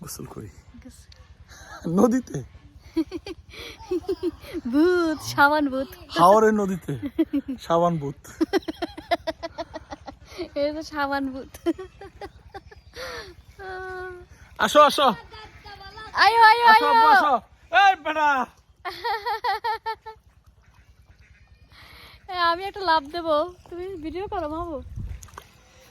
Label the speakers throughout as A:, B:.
A: গোসল করি। নদীতে?
B: ভূত সাবান ভূত।
A: হাওরের নদীতে? সাবান বুত
B: এটা তো সাবান ভূত।
A: আসো আসো।
B: আয়ো আয়ো
A: আসো
B: আয়ো।
A: আব্বু, আসো। এই বেটা।
B: আমি একটা লাভ দেবো। তুমি ভিডিও করো মাবু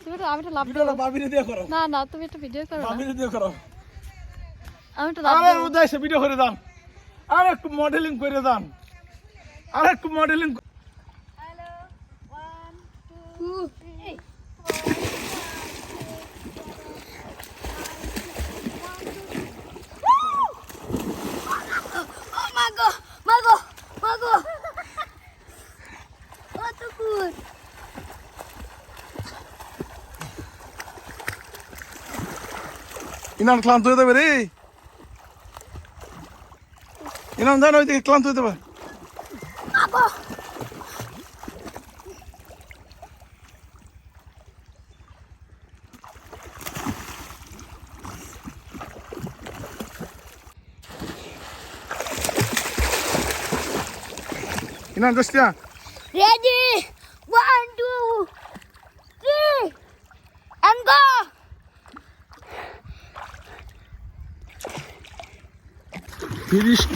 B: তুমি একটা আমি একটা লাভ দেব। না না তুমি একটা ভিডিও করো
A: আমি ভিডিও করো।
B: আমি একটা লাভ
A: আরে উদয় সে ভিডিও করে দাও আর একটু মডেলিং করে দাও আর একটু মডেলিং ఇన్నాడు క్లాన్ తోదా మరి ఇన్నా దాని అయితే క్లాన్ తోదా İnan dostya.
B: Ready.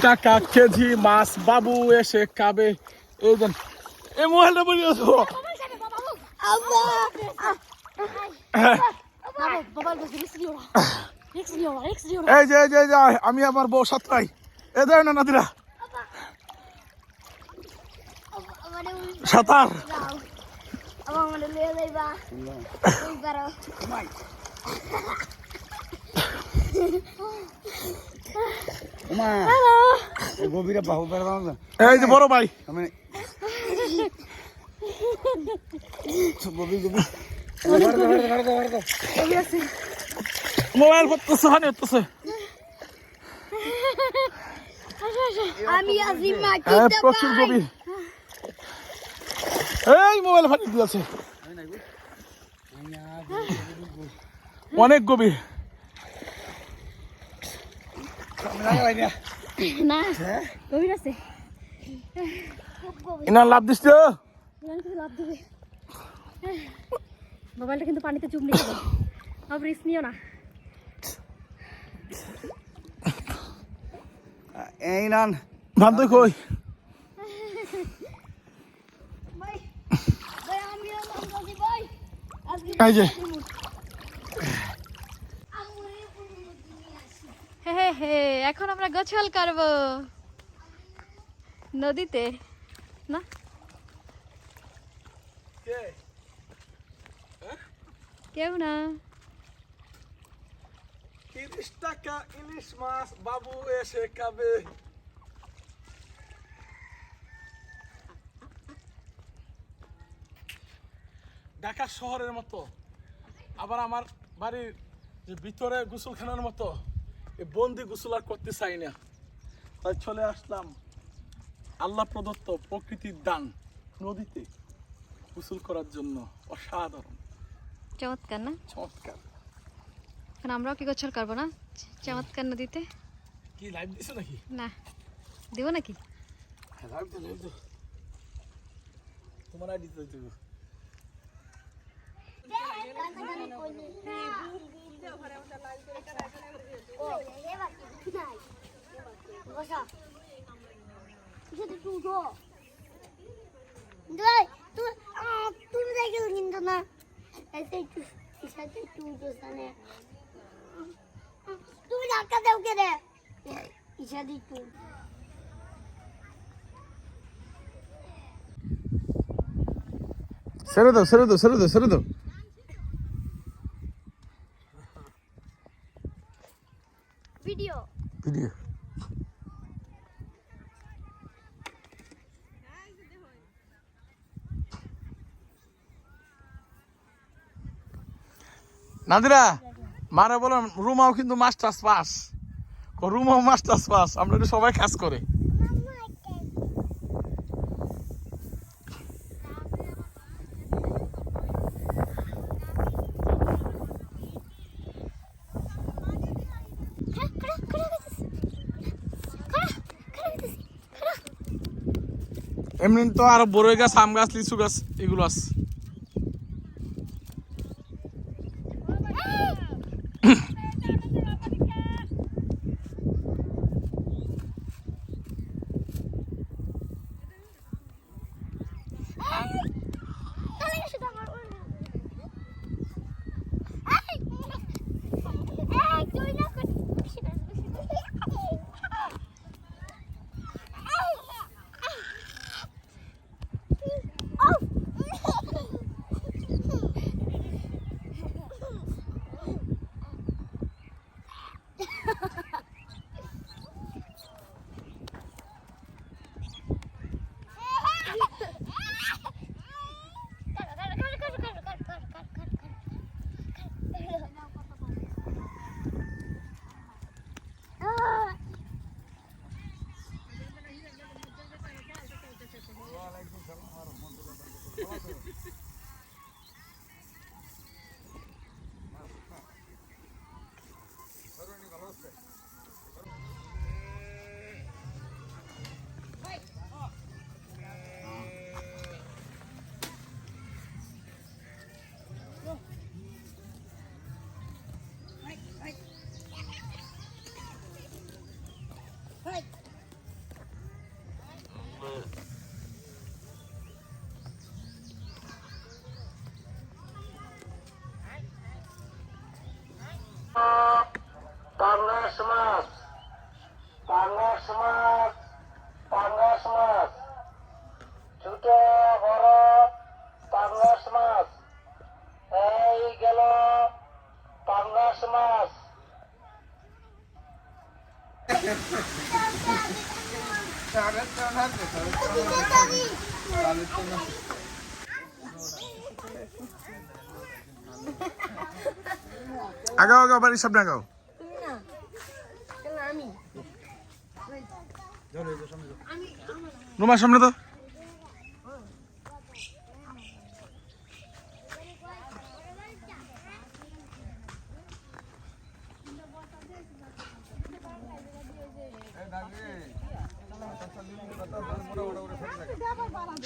A: টাকা কেজি মাছ বাবু এসে খাবে। এই দেন এই মোবাইলটা বলি এই যে এই যে আমি আমার বউ সাতটাই এ দেয় না নাদিরা সাঁতার।
B: আমাদের
C: গভীরে বাহু না
A: এই যে বড় ভাই।
C: আমি গভীর গভীর
A: মোবাইল পড়তেছে হানি হতেছে
B: আমি
A: হ্যাঁ
B: মাটিতে
A: প্রচুর গভীর এই মোবাইল ফাটি দিয়েছে। অনেক গভীর।
B: না গভীর আছে।
A: ইনার লাভ দিস তো।
B: লাভ দেবে। মোবাইলটা কিন্তু পানিতে চুপ নিয়ে সব রিস্ক নিও না।
C: এই নান
A: ভাত দই কই?
B: ভাই ভাই আমি বলছি ভাই। আজকে
A: এই যে।
B: হে এখন আমরা গোছল করব। নদীতে না? কেউ না।
A: তিরিশ টাকা ইলিশ মাছ বাবু এসে খাবে। ঢাকা শহরের মতো আবার আমার বাড়ির যে ভিতরে গোসলখানার মতো। এই বন্দি গোসল আর করতে চাই না। তাই চলে আসলাম আল্লাহ প্রদত্ত প্রকৃতির দান নদীতে গোসল করার জন্য। অসাধারণ।
B: চমৎকার না?
A: চমৎকার।
B: এখন আমরাও কি গোছল করব না? চমৎকার নদীতে।
A: কি লাইভ দিছো নাকি?
B: না। দিব নাকি?
A: লাইভ তো লাইভ তো তোমার আইডি তো দেবো
D: কিন্তু না এসে একটু সাথে একটু উঠোস্থানে তুমি ধাক্কা দেও কে রে ইসাদি একটু
A: ছেড়ে দাও ছেড়ে দাও ছেড়ে দাও ছেড়ে দাও নাদিরা, মারা বলেন, রুমাও কিন্তু মাস্টার্স পাস। রুমাও মাস্টার্স পাস। আমরা তো সবাই কাজ করে। এমনি তো আর বড়ই গাছ, আম গাছ, লিচু গাছ, এগুলো আছে। আগাও আগাও বাড়ির সামনে আগাও। রুমার সামনে তো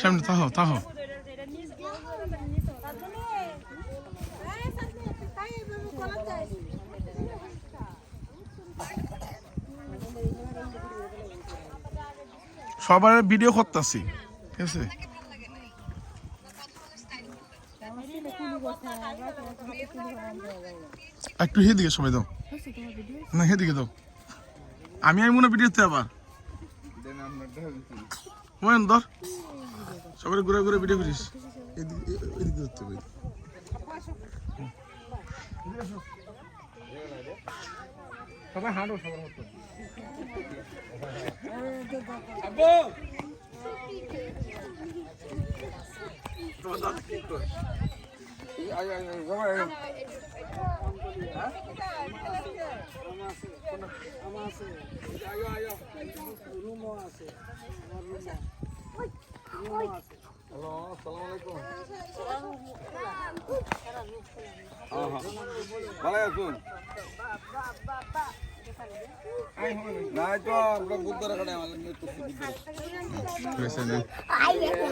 A: সামনে, তাহো তাহো। সবার ভিডিও করতেছি, ঠিক আছে? একটু হেদিকে সবাই দাও। না হেদিকে দাও। আমি আমি মনে ভিডিওতে আবার। ময়ন ধর সবাই ঘুরে ঘুরে ভিডিও করিস এদিকে এ- এদিকে ধরতে হবে
C: সবাই হাঁটো সবার মতো আমার আছে আমার আছে আছে। ভালো আছেন নাই তো আমরা বুদ্ধর কাটে আমার মৃত্যু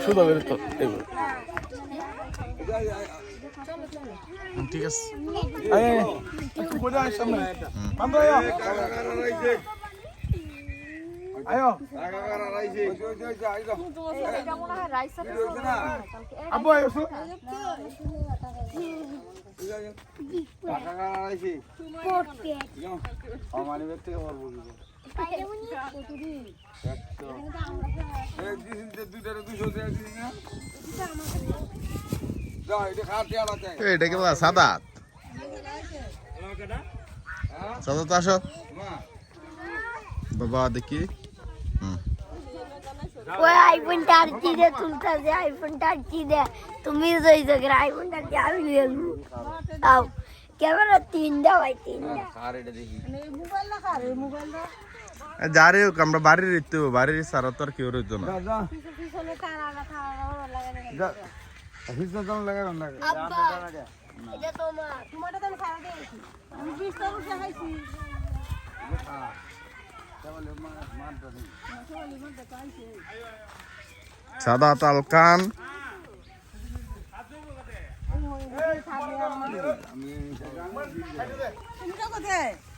A: শুধু তো ঠিক আছে সামনে আয়ো। আব্বু আয়ো শো।
C: আমার এবার থেকে পারব দুইটারে দুশো টাকা দিস না যা এটা খাতে আলাদা
E: এটা কি বলা সাদাত? সাদাত আসো। বাবা দেখি।
D: ওই আইফোনটা আর কি দে তুলতেছে আইফোনটা আর কি দে তুমি জয় জগের আইফোনটা কি আমি নেব তাও। ক্যামেরা তিনটা ভাই তিনটা।
E: যারে হোক আমরা বাড়ির ইত্যু বাড়ির সারা তো আর কেউ রইতো না।
C: যা যা। যা হিসা দাম লাগা কোন লাগা
D: আব্বা এটা তোমার তোমারটা তো আমি সারা দিয়েছি আমি বিশ টাকা খাইছি
C: তাহলে মার মার দাও
F: সাদা তালকান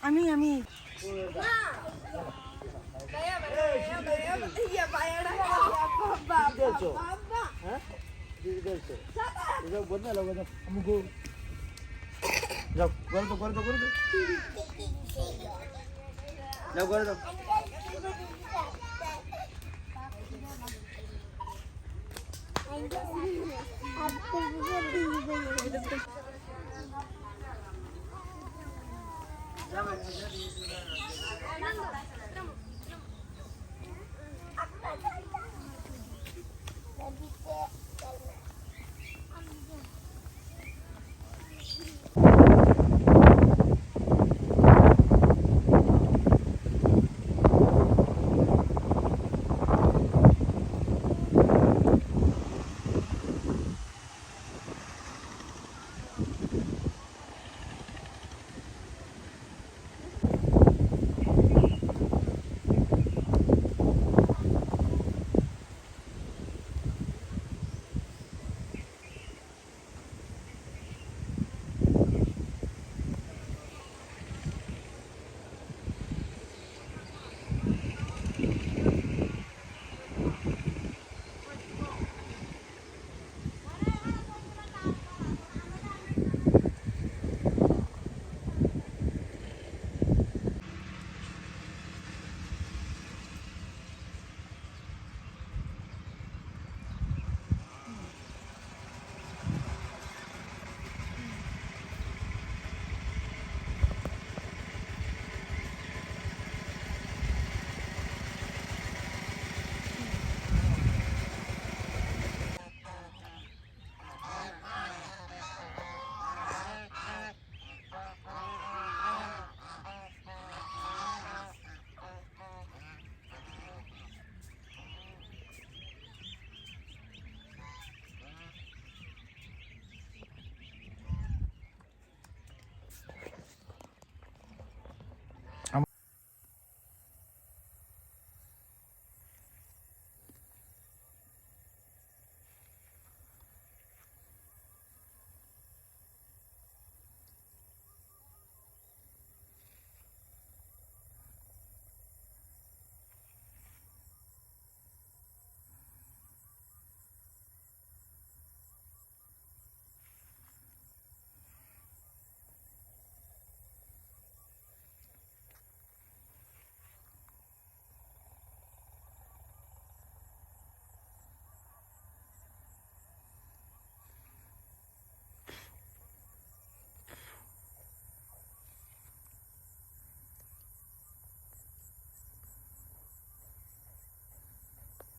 C: আমি আমি
D: যাও করে তো করে তো করে তো যাও করে দাও
G: Thank you.